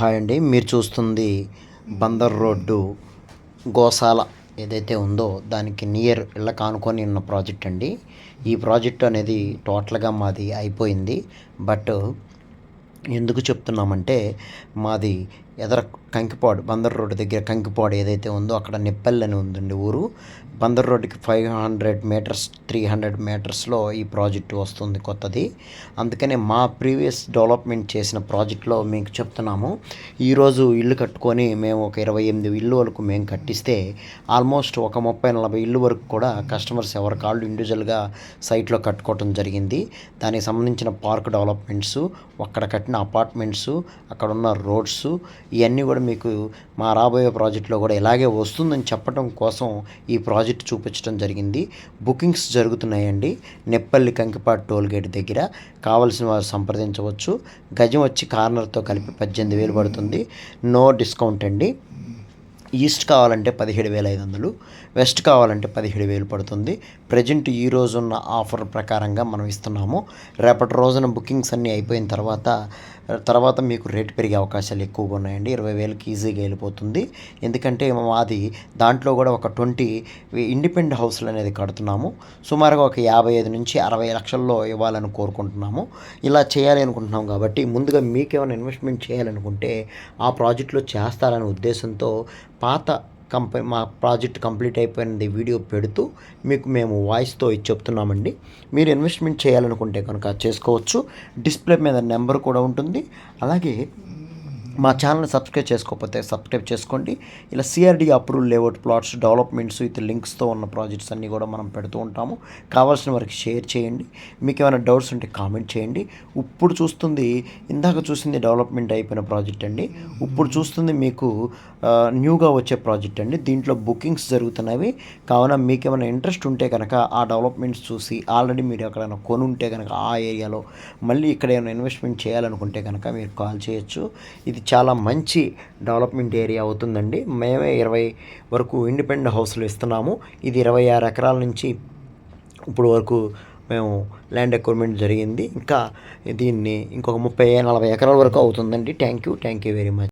Hi అండి మీరు చూస్తుంది బందర్ రోడ్డు గోశాల ఏదైతే ఉందో దానికి నియర్ ఇళ్ళ కానుకొని ఉన్న ప్రాజెక్ట్ అండి. ఈ ప్రాజెక్ట్ అనేది టోటల్గా మాది అయిపోయింది. బట్ ఎందుకు చెప్తున్నామంటే మాది ఎదర కంకిపాడు బందర్ రోడ్డు దగ్గర కంకిపాడు ఏదైతే ఉందో అక్కడ నిప్పల్ అని ఉందండి ఊరు. బందర్ రోడ్డుకి five hundred meters three hundred మీటర్స్లో ఈ ప్రాజెక్టు వస్తుంది కొత్తది. అందుకనే మా ప్రీవియస్ డెవలప్మెంట్ చేసిన ప్రాజెక్ట్లో మీకు చెప్తున్నాము. ఈరోజు ఇల్లు కట్టుకొని మేము ఒక ఇరవై ఎనిమిది ఇల్లు వరకు మేము కట్టిస్తే ఆల్మోస్ట్ ఒక ముప్పై నలభై ఇల్లు వరకు కూడా కస్టమర్స్ ఎవరి కాళ్ళు ఇండివిజువల్గా సైట్లో కట్టుకోవటం జరిగింది. దానికి సంబంధించిన పార్క్ డెవలప్మెంట్స్ అక్కడ కట్టిన అపార్ట్మెంట్స్ అక్కడ ఉన్న రోడ్స్ ఇవన్నీ కూడా మీకు మా రాబోయే ప్రాజెక్ట్లో కూడా ఇలాగే వస్తుందని చెప్పడం కోసం ఈ ప్రాజెక్ట్ చూపించడం జరిగింది. బుకింగ్స్ జరుగుతున్నాయండి. నెప్పల్లి కంకిపాటి టోల్ గేట్ దగ్గర. కావలసిన వారు సంప్రదించవచ్చు. గజం వచ్చి కార్నర్తో కలిపి పద్దెనిమిది వేలు పడుతుంది. నో డిస్కౌంట్ అండి. ఈస్ట్ కావాలంటే పదిహేడు వేల ఐదు వందలు. వెస్ట్ కావాలంటే పదిహేడు వేలు పడుతుంది. ప్రజెంట్ ఈ రోజు ఉన్న ఆఫర్ ప్రకారంగా మనం ఇస్తున్నాము. రేపటి రోజున బుకింగ్స్ అన్నీ అయిపోయిన తర్వాత తర్వాత మీకు రేట్ పెరిగే అవకాశాలు ఎక్కువగా ఉన్నాయండి. ఇరవై వేలకి ఈజీగా వెళ్ళిపోతుంది. ఎందుకంటే మాది దాంట్లో కూడా ఒక ట్వంటీ ఇండిపెండెంట్ హౌస్లు అనేది కడుతున్నాము. సుమారుగా ఒక యాభై ఐదు నుంచి అరవై లక్షల్లో ఇవ్వాలని కోరుకుంటున్నాము. ఇలా చేయాలి అనుకుంటున్నాం కాబట్టి ముందుగా మీకేమైనా ఇన్వెస్ట్మెంట్ చేయాలనుకుంటే ఆ ప్రాజెక్టులో చేస్తారనే ఉద్దేశంతో పాత కంపెనీ మా ప్రాజెక్ట్ కంప్లీట్ అయిపోయినది వీడియో పెడుతూ మీకు మేము వాయిస్తో ఇది చెప్తున్నామండి. మీరు ఇన్వెస్ట్మెంట్ చేయాలనుకుంటే కనుక చేసుకోవచ్చు. డిస్ప్లే మీద నెంబర్ కూడా ఉంటుంది. అలాగే మా ఛానల్ని సబ్స్క్రైబ్ చేసుకోకపోతే సబ్స్క్రైబ్ చేసుకోండి. ఇలా CRD approval layout plots developments with లింక్స్తో ఉన్న ప్రాజెక్ట్స్ అన్నీ కూడా మనం పెడుతూ ఉంటాము. కావాల్సిన వారికి షేర్ చేయండి. మీకు ఏమైనా డౌట్స్ ఉంటే కామెంట్ చేయండి. ఇప్పుడు చూస్తుంది ఇందాక చూసింది డెవలప్మెంట్ అయిపోయిన ప్రాజెక్ట్ అండి. ఇప్పుడు చూస్తుంది మీకు న్యూగా వచ్చే ప్రాజెక్ట్ అండి. దీంట్లో బుకింగ్స్ జరుగుతున్నవి. కావున మీకు ఏమైనా ఇంట్రెస్ట్ ఉంటే కనుక ఆ డెవలప్మెంట్స్ చూసి ఆల్రెడీ మీరు ఎక్కడైనా కొని ఉంటే కనుక ఆ ఏరియాలో మళ్ళీ ఇక్కడ ఏమైనా ఇన్వెస్ట్మెంట్ చేయాలనుకుంటే కనుక మీరు కాల్ చేయొచ్చు. ఇది చాలా మంచి డెవలప్మెంట్ ఏరియా అవుతుందండి. మేమే ఇరవై వరకు ఇండిపెండెంట్ హౌస్లు ఇస్తున్నాము. ఇది ఇరవై ఆరు ఎకరాల నుంచి ఇప్పుడు వరకు మేము ల్యాండ్ ఎక్విప్మెంట్ జరిగింది. ఇంకా దీన్ని ఇంకొక ముప్పై నలభై ఎకరాల వరకు అవుతుందండి. Thank you. Thank you very much.